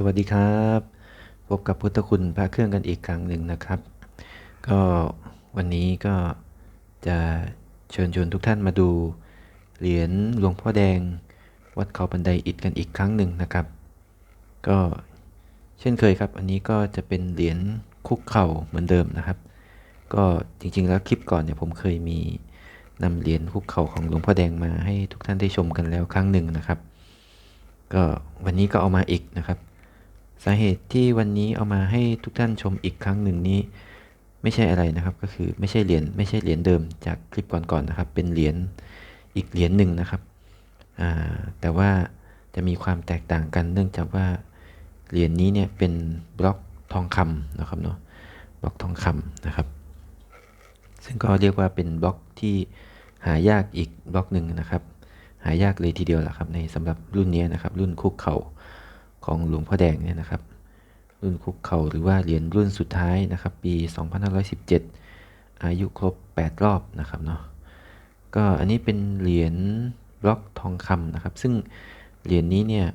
สวัสดีครับ พบกับพุทธคุณพระเครื่องกันอีกครั้งหนึ่งนะครับ ก็วันนี้ก็จะเชิญชวนทุกท่านมาดู เหรียญหลวงพ่อแดง วัดเขาบันไดอิฐกันอีกครั้งหนึ่งนะครับ ก็เช่นเคยครับ อันนี้ก็จะเป็นเหรียญคุกเข่าเหมือนเดิมนะครับ ก็จริงๆแล้วคลิปก่อนเนี่ยผมเคยมีนำเหรียญคุกเข่าของหลวงพ่อแดงมาให้ทุกท่านได้ชมกันแล้วครั้งหนึ่งนะครับก็วันนี้ก็เอามาอีกนะครับ สาเหตุที่วันนี้เอามาให้ทุกท่านชมอีกครั้งหนึ่งนี้ ไม่ใช่อะไรนะครับ ก็คือไม่ใช่เหรียญไม่ใช่เหรียญเดิมจากคลิปก่อนๆนะครับ เป็นเหรียญอีกเหรียญหนึ่งนะครับแต่ว่าจะมีความแตกต่างกันเนื่องจากว่าเหรียญนี้เนี่ยเป็นบล็อกทองคำนะครับเนาะบล็อกทองคำนะครับ ซึ่งก็เรียกว่าเป็นบล็อกที่หายากอีกบล็อกหนึ่งนะครับ หายากเลยทีเดียวแหละครับในสำหรับรุ่นนี้นะครับ รุ่นคุกเข่า ของหลวงพ่อแดงเนี่ยนะครับ รุ่นคุกเข่าหรือว่าเหรียญรุ่นสุดท้ายนะครับ ปี 2517 อายุครบ 8 รอบนะครับเนาะก็อันนี้เป็นเหรียญบล็อกทองคำนะครับ ซึ่งเหรียญนี้เนี่ย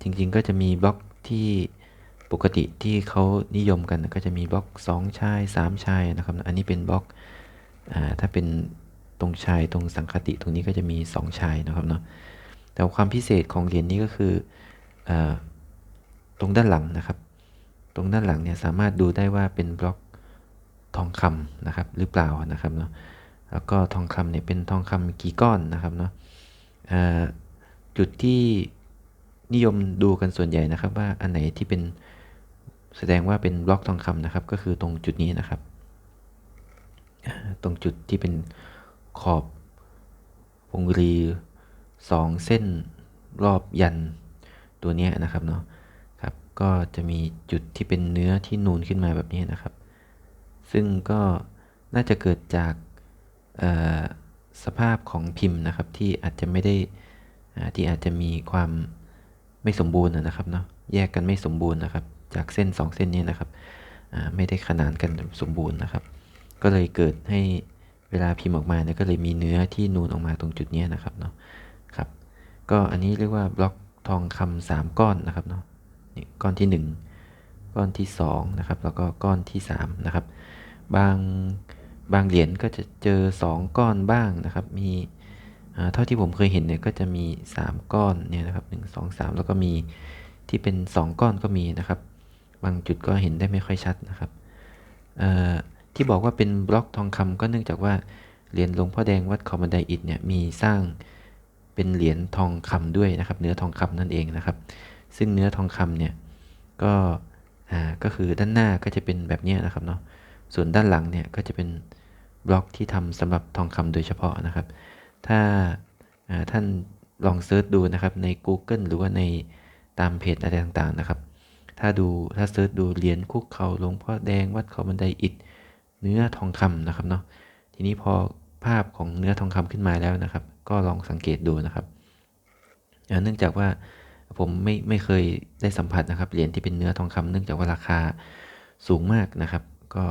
จริงๆก็จะมีบล็อกที่ปกติที่เขานิยมกันก็จะมีบล็อก 2 ชาย 3 ชายนะครับ อันนี้เป็นบล็อกอถ้าเป็นตรงชายตรงสังคติตรงนี้ก็จะมี 2 ชายนะครับเนาะแต่ความพิเศษของเหรียญนี้ก็คือ ตรงด้านหลังนะครับ ตรงด้านหลังเนี่ยสามารถดูได้ว่าเป็นบล็อกทองคำนะครับหรือเปล่านะครับเนาะแล้วก็ทองคำเนี่ยเป็นทองคำกี่ก้อนนะครับเนาะจุดที่นิยมดูกันส่วนใหญ่นะครับ ว่าอันไหนที่เป็นแสดงว่าเป็นบล็อกทองคำนะครับ ก็คือตรงจุดนี้นะครับ ตรงจุดที่เป็นขอบวงรีสองเส้นรอบยัน ตัวเนี้ยนะครับเนาะครับก็จะมีจุดที่เป็นเนื้อที่นูนขึ้นมาแบบนี้นะครับ ซึ่งก็น่าจะเกิดจากสภาพของพิมพ์นะครับ ที่อาจจะไม่ได้ที่อาจจะมีความไม่สมบูรณ์นะครับเนาะแยกกันไม่สมบูรณ์นะครับ จากเส้น 2 เส้นนี้นะครับไม่ได้ขนานกันสมบูรณ์นะครับ ก็เลยเกิดให้เวลาพิมพ์ออกมาเนี่ยก็เลยมีเนื้อที่นูนออกมาตรงจุดนี้นะครับเนาะครับก็อันนี้เรียกว่าบล็อก ทองคำสามก้อนนะครับเนาะนี่ก้อนที่ 1 ก้อนที่2นะครับแล้วก็ก้อนที่3นะครับบางบางเหรียญก็จะเจอ 2 ก้อนบ้างนะครับ มีเท่าที่ผมเคยเห็นเนี่ยก็จะมี 3 ก้อนเนี่ยนะครับ1 2 3 แล้วก็มีที่เป็น 2 ก้อนก็มีนะครับ บางจุดก็เห็นได้ไม่ค่อยชัดนะครับที่บอกว่าเป็นบล็อกทองคำก็เนื่องจากว่าเหรียญหลวงพ่อแดงวัดขาบันไดอิฐเนี่ยมีสร้าง เป็นเหรียญทองคำด้วยนะครับ เนื้อทองคำนั่นเองนะครับ ซึ่งเนื้อทองคำเนี่ยก็อ่าก็คือด้านหน้าก็จะเป็นแบบนี้นะครับเนาะส่วนด้านหลังเนี่ยก็จะเป็นบล็อกที่ทำสำหรับทองคำโดยเฉพาะนะครับ ถ้าอ่าท่านลองเซิร์ชดูนะครับใน Google หรือว่าในตามเพจอะไรต่างๆนะครับ ถ้าดูถ้าเซิร์ชดูเหรียญคุกเขาหลวงพ่อแดงวัดเขาบันไดอิฐเนื้อทองคำนะครับเนาะทีนี้พอ ภาพของเนื้อทองคำขึ้นมาแล้วนะครับ ก็ลองสังเกตดูนะครับเนื่องจากว่าผมไม่ไม่เคยได้สัมผัสนะครับเหรียญที่เป็นเนื้อทองคำเนื่องจากว่าราคาสูงมากนะครับ ก็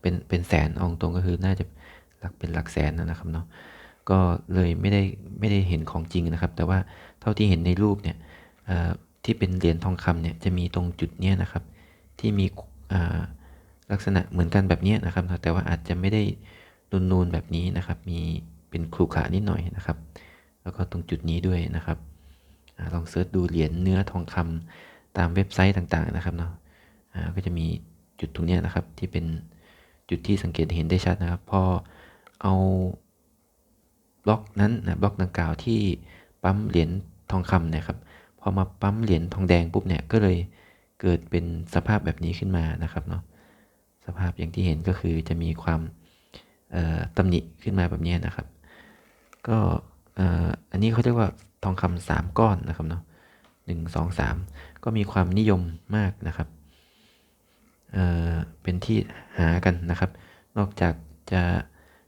เป็นเป็นแสนองตรงก็คือน่าจะหลักเป็นหลักแสนนะครับเนาะก็เลยไม่ได้ไม่ได้เห็นของจริงนะครับ แต่ว่าเท่าที่เห็นในรูปเนี่ยที่เป็นเหรียญทองคำเนี่ยจะมีตรงจุดเนี้ยนะครับ ที่มีลักษณะเหมือนกันแบบนี้นะครับ แต่ว่าอาจจะไม่ได้ นูนๆแบบนี้นะครับ มีเป็นขรุขระนิดหน่อยนะครับ แล้วก็ตรงจุดนี้ด้วยนะครับอลองเซิร์ชดูเหรียญเนื้อทองคำตามเว็บไซต์ต่างๆนะครับเนาะก็จะมีจุดตรงนี้นะครับที่เป็นจุดที่สังเกตเห็นได้ชัดนะครับ พอเอาบล็อกนั้นนะบล็อกดังกล่าวที่ปั๊มเหรียญทองคำนี่ยครับ พอมาปั๊มเหรียญทองแดงปุ๊บเนี่ยก็เลยเกิดเป็นสภาพแบบนี้ขึ้นมานะครับเนาะสภาพอย่างที่เห็นก็คือจะมีความ ตำหนิขึ้นมาแบบนี้นะครับ ก็อันนี้เขาเรียกว่าทองคำสามก้อนนะครับเนาะหนึ่งสองสามก็มีความนิยมมากนะครับเเป็นที่หากันนะครับ นอกจากจะ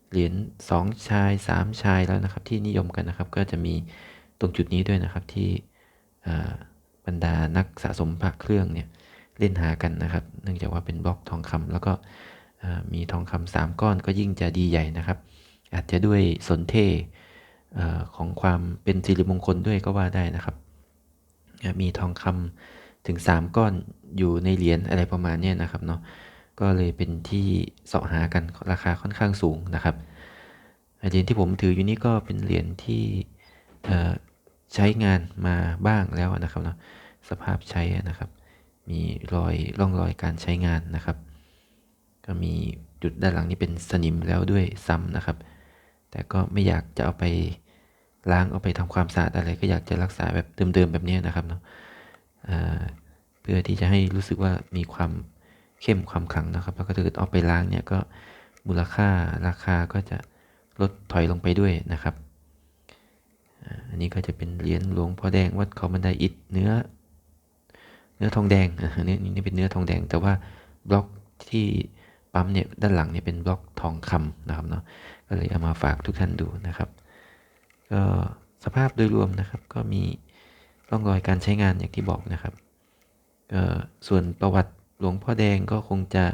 เหรียญสองชายสามชายแล้วนะครับ ที่นิยมกันนะครับ ก็จะมีตรงจุดนี้ด้วยนะครับที่บรรดานักสะสมพระเครื่องเนี่ยเล่นหากันนะครับ เนื่องจากว่าเป็นบล็อกทองคำแล้วก็ มีทองคำสามก้อนก็ยิ่งจะดีใหญ่นะครับ อาจจะด้วยสนเทอของความเป็นสิริมงคลด้วยก็ว่าได้นะครับ มีทองคำถึง 3 ก้อนอยู่ในเหรียญอะไรประมาณนี้นะครับเนาะก็เลยเป็นที่เสาะหากันราคาค่อนข้างสูงนะครับเหรียญที่ผมถืออยู่นี้ก็เป็นเหรียญที่ใช้งานมาบ้างแล้วนะครับเนาะสภาพใช้นะครับ มีรอยร่องรอยการใช้งานนะครับ ก็มีจุดด้านหลังนี้เป็นสนิมแล้วด้วยซ้ำนะครับ แต่ก็ไม่อยากจะเอาไปล้างเอาไปทำความสะอาดอะไรก็อยากจะรักษาแบบเดิมๆแบบนี้นะครับเนาะเพื่อที่จะให้รู้สึกว่ามีความเข้มความขลังนะครับ แล้วก็ถ้าเกิดเอาไปล้างเนี่ยก็มูลค่าราคาก็จะลดถอยลงไปด้วยนะครับ อันนี้ก็จะเป็นเหรียญหลวงพ่อแดงวัดเขาบันไดอิฐเนื้อ เนื้อทองแดงอันนี้นี่เป็นเนื้อทองแดง แต่ว่าบล็อกที่ ปั๊มเนี่ยด้านหลังเนี่ยเป็นบล็อกทองคำนะครับเนาะก็เลยเอามาฝากทุกท่านดูนะครับ ก็สภาพโดยรวมนะครับก็มีร่องรอยการใช้งานอย่างที่บอกนะครับก็ส่วนประวัติหลวงพ่อแดงก็คงจะ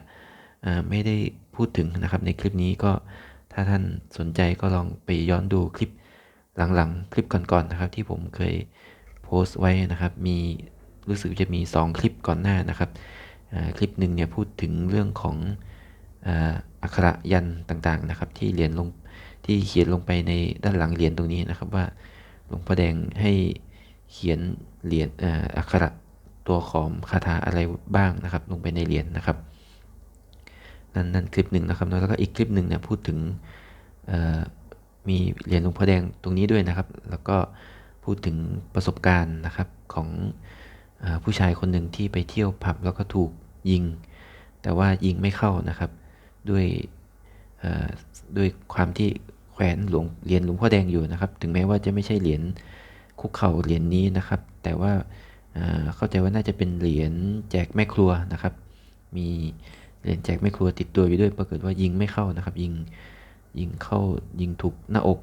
ไม่ได้พูดถึงนะครับ ในคลิปนี้ก็ถ้าท่านสนใจก็ลองไปย้อนดูคลิปหลังๆ คลิปก่อนๆนะครับ ที่ผมเคยโพสต์ไว้นะครับ มีรู้สึกจะมี 2 คลิปก่อนหน้านะครับคลิปหนึ่งเนี่ยพูดถึงเรื่องของ อักขระยันต่างๆนะครับ ที่เหรียญลงที่เขียนลงไปในด้านหลังเหรียญตรงนี้นะครับว่าหลวงพ่อแดงให้เขียนเหรียญอักขระตัวของคาถาอะไรบ้างนะครับ ลงไปในเหรียญนนะครับนั่นนั่นคลิปหนึ่งนะครับแล้วก็อีกคลิปหนึ่งเนี่ยพูดถึงมีเหรียญหลวงพ่อแดงตรงนี้ด้วยนะครับ แล้วก็พูดถึงประสบการณ์นะครับของอผู้ชายคนหนึ่งที่ไปเที่ยวผับแล้วก็ถูกยิง แต่ว่ายิงไม่เข้านะครับ ด้วยด้วยความที่แขวนหลวงเหรียญหลวงพ่อแดงอยู่นะครับ ถึงแม้ว่าจะไม่ใช่เหรียญคุกเข่าเหรียญนนี้นะครับ แต่ว่าเข้าใจว่าน่าจะเป็นเหรียญแจกแม่ครัวนะครับ มีเหรียญแจกแม่ครัวติดตัวอยู่ด้วยปรากฏว่ายิงไม่เข้านะครับ ยิงยิงเข้ายิงถูกหน้าอก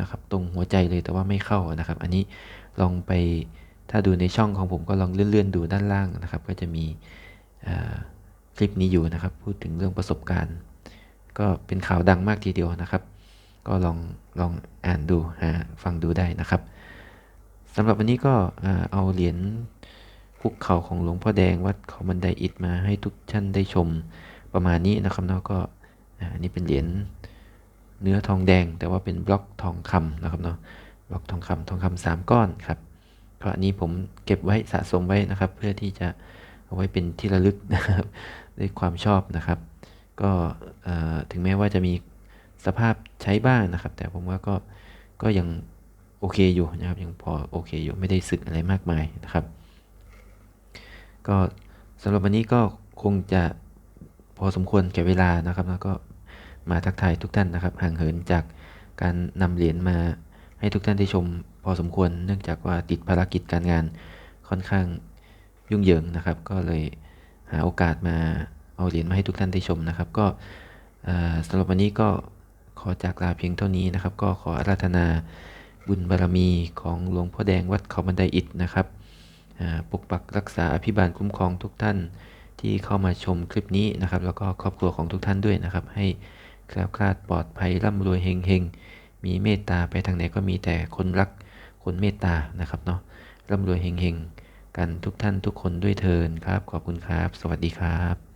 นะครับ ตรงหัวใจเลยแต่ว่าไม่เข้านะครับ อันนี้ลองไปถ้าดูในช่องของผมก็ลองเลื่อนๆดูด้านล่างนะครับ ก็จะมี คลิปนี้อยู่นะครับ พูดถึงเรื่องประสบการณ์ ก็เป็นข่าวดังมากทีเดียวนะครับ ก็ลองลองอ่านดูหาฟังดูได้นะครับสำหรับวันนี้ก็เอาเหรียญคุกเข่าของหลวงพ่อแดงวัดเขาบันไดอิฐมาให้ทุกท่านได้ชมประมาณนี้นะครับเนาะก็อันนี้เป็นเหรียญเนื้อทองแดง แต่ว่าเป็นบล็อกทองคำนะครับเนาะบล็อกทองคำทองคำสามก้อนครับก็อันนี้ผมเก็บไว้สะสมไว้นะครับ เพื่อที่จะ เอาไว้เป็นที่ระลึกนะครับด้วยความชอบนะครับ ก็ถึงแม้ว่าจะมีสภาพใช้บ้างนะครับ แต่ผมว่าก็ก็ยังโอเคอยู่นะครับ ยังพอโอเคอยู่ไม่ได้สึกอะไรมากมายนะครับ ก็สำหรับวันนี้ก็คงจะพอสมควรแก่เวลานะครับ แล้วก็มาทักทายทุกท่านนะครับ ห่างเหินจากการนำเหรียญมาให้ทุกท่านได้ชมพอสมควรเนื่องจากว่าติดภารกิจการงานค่อนข้าง ยุ่งเหยิงนะครับ ก็เลยหาโอกาสมาเอาเหรียญมาให้ทุกท่านได้ชมนะครับ ก็สำหรับวันนี้ก็ขอจากลาเพียงเท่านี้นะครับ ก็ขออาราธนาบุญบารรมีของหลวงพ่อแดงวัดเขาบันไดอิฐนะครับปกปักรักษาอภิบาลคุ้มครองทุกท่านที่เข้ามาชมคลิปนี้นะครับ แล้วก็ครอบครัวของทุกท่านด้วยนะครับ ให้แคล้วคลาดปลอดภัยร่ำรวยเฮงเฮงมีเมตตาไปทางไหนก็มีแต่คนรักคนเมตตานะครับเนาะร่ำรวยเฮงเฮง กันทุกท่านทุกคนด้วยเทินครับ ขอบคุณครับ สวัสดีครับ